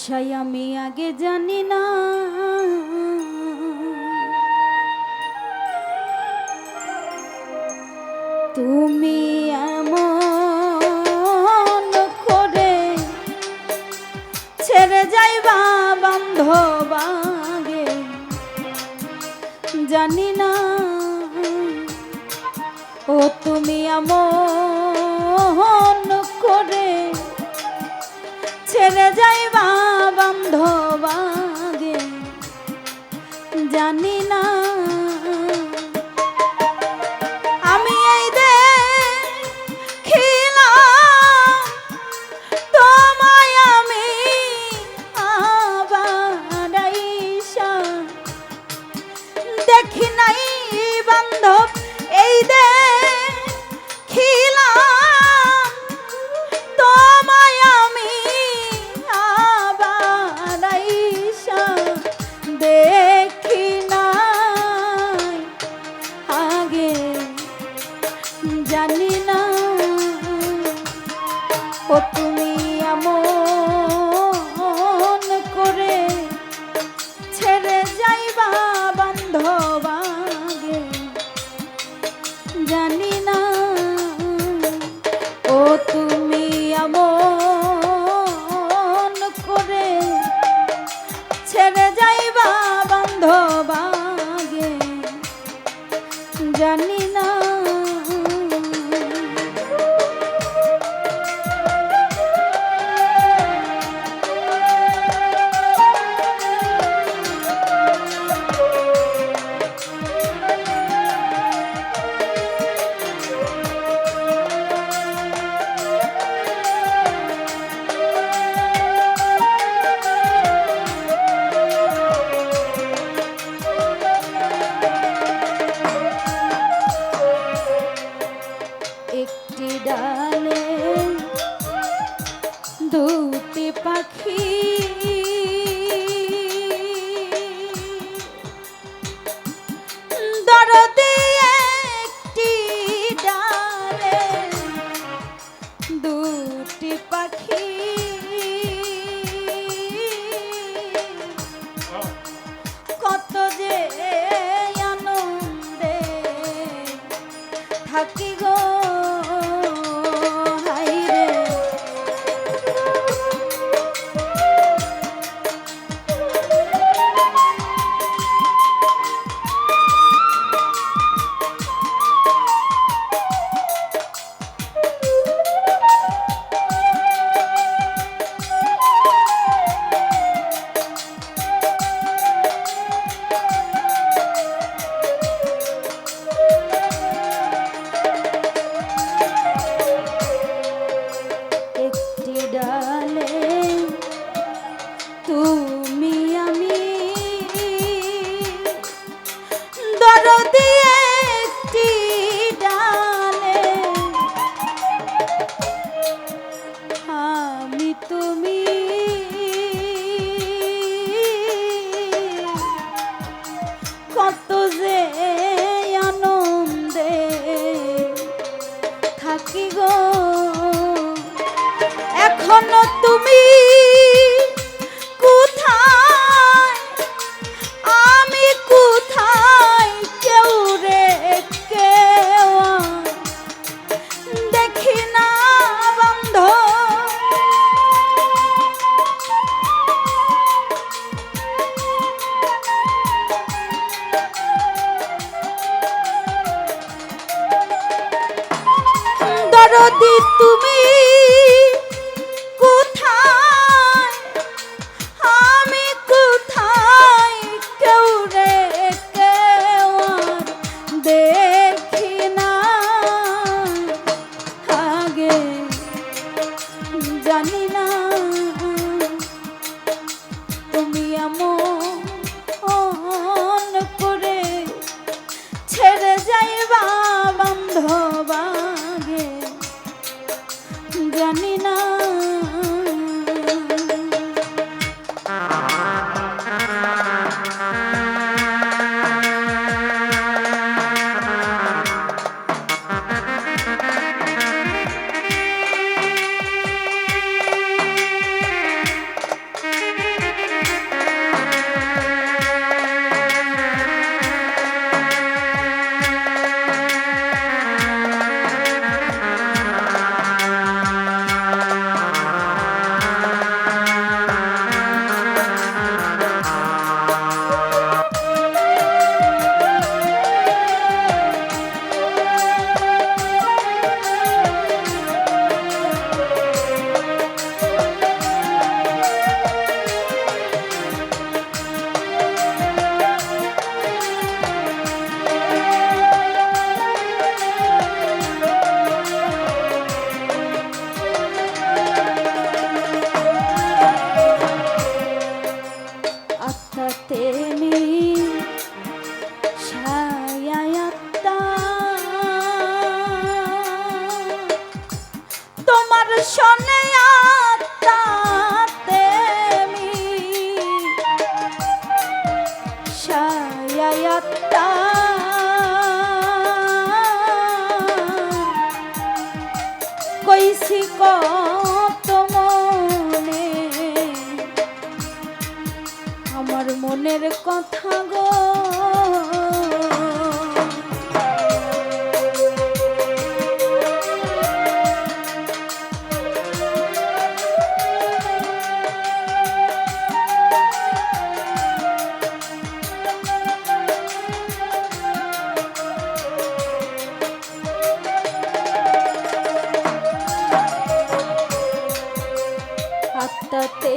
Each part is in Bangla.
আশায় আমি আগে জানি না। তুমি এমন করে ছেড়ে যাইবা বান্ধবাগে জানি না। ও তুমি এমন করে ছেড়ে যাইবা বান্ধবাগে জানি না জানি না তুমি আমি। দরদি একটি ডালে আমি তুমি। কত যে আনন্দে থাকি গো। এখনও তুমি আমার মনের কথা গো। আত্মাতে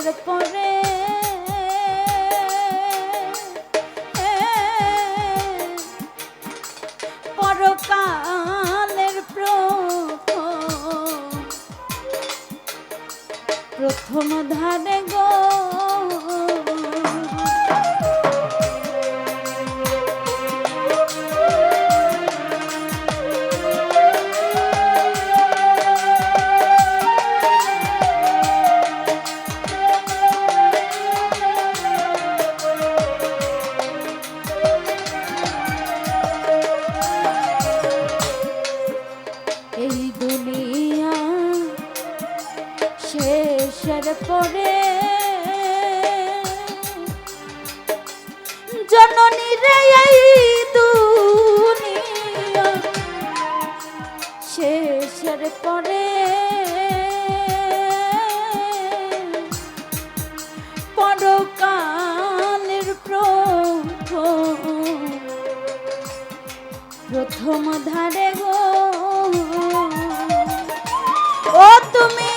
réponds পরে। পরকালের প্রথম প্রথম ধারে গো। ও তুমি